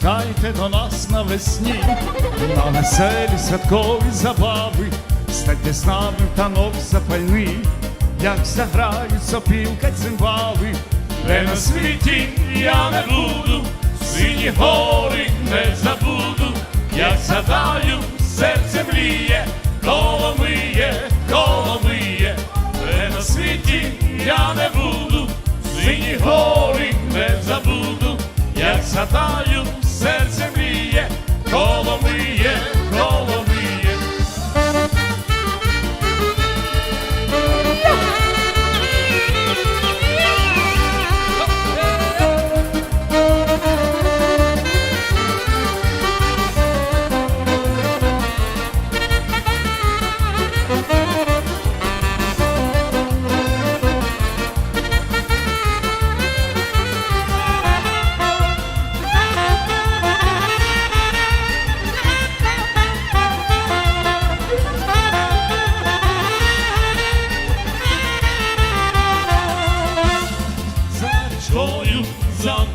прийде до нас навесні, на веселі святкові забави, стайте з нами в танок запальний, як заграють сопілка цимбали, де на світі я не буду, сині гори не забуду, як згадаю, серце мріє, коломиє, коломиє, де на світі я не буду, сині гори не забуду, як згадаю,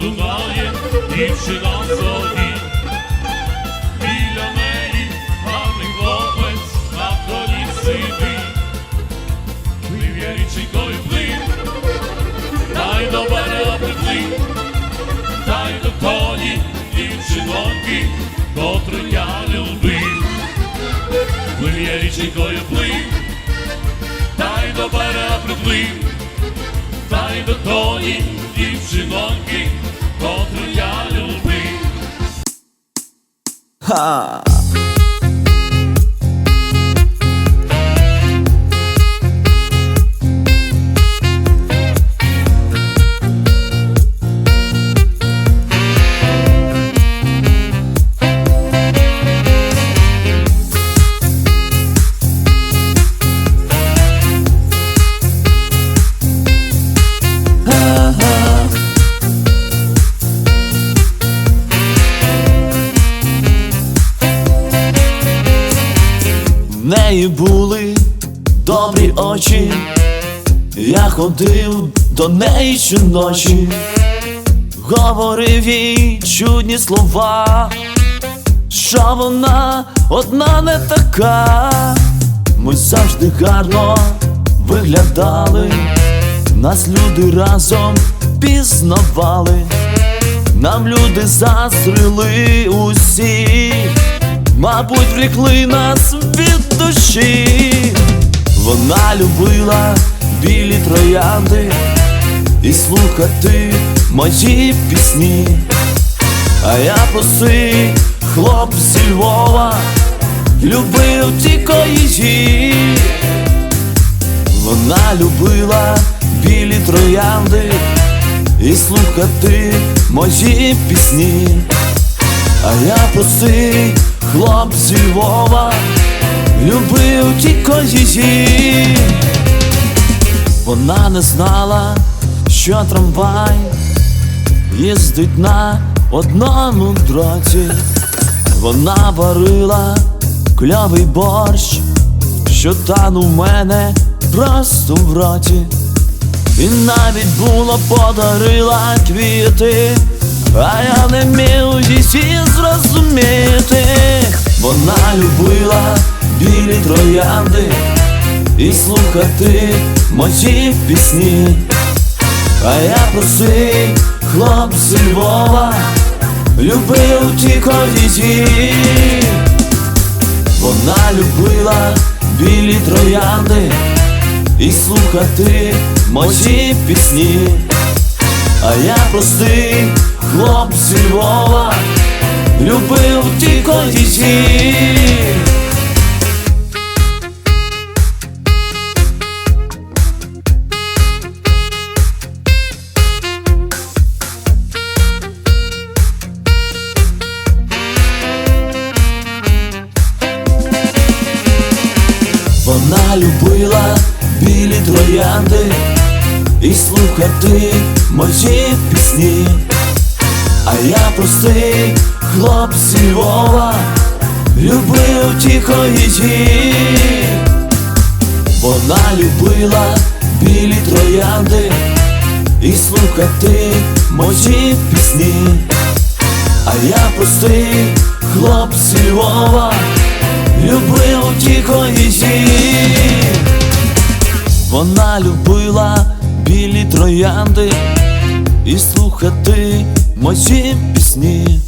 Дунаєм дівчина собі. Біля неї гарний хлопець на коні сидить. Плив я річкою плив, та й до берега приплив, та й до коні дівчиноньки, котру я любив. Плив я річкою плив, та й до берега приплив та й до тої дівчиноньки, котру я любив. Ха! В неї були добрі очі, я ходив до неї щоночі, говорив їй чудні слова, що вона одна не така, ми завжди гарно виглядали, нас люди разом пізнавали, нам люди заздрили усі. Мабуть, врікли нас від душі, вона любила білі троянди і слухати мої пісні, а я простий хлоп зі Львова, любив тільки її, вона любила білі троянди і слухати мої пісні. А я простий хлоп зі Львова любив тільки її. Вона не знала, що трамвай їздить на одному дроті. Вона варила кльовий борщ, що танув мене просто в роті. І навіть було подарила квіти, а я не міг її зрозуміти. Вона любила білі троянди і слухати мої пісні. А я простий хлоп Львова, любив тільки її. Вона любила білі троянди і слухати мої пісні. А я простий хлоп Львова, любив тільки її. Вона любила білі троянди і слухати мої пісні. А я простий хлоп зі Львова, любив тихо її. Вона любила білі троянди і слухати мої пісні. А я простий хлопець зі Львова Любив тільки її Вона любила білі троянди І слухати мої пісні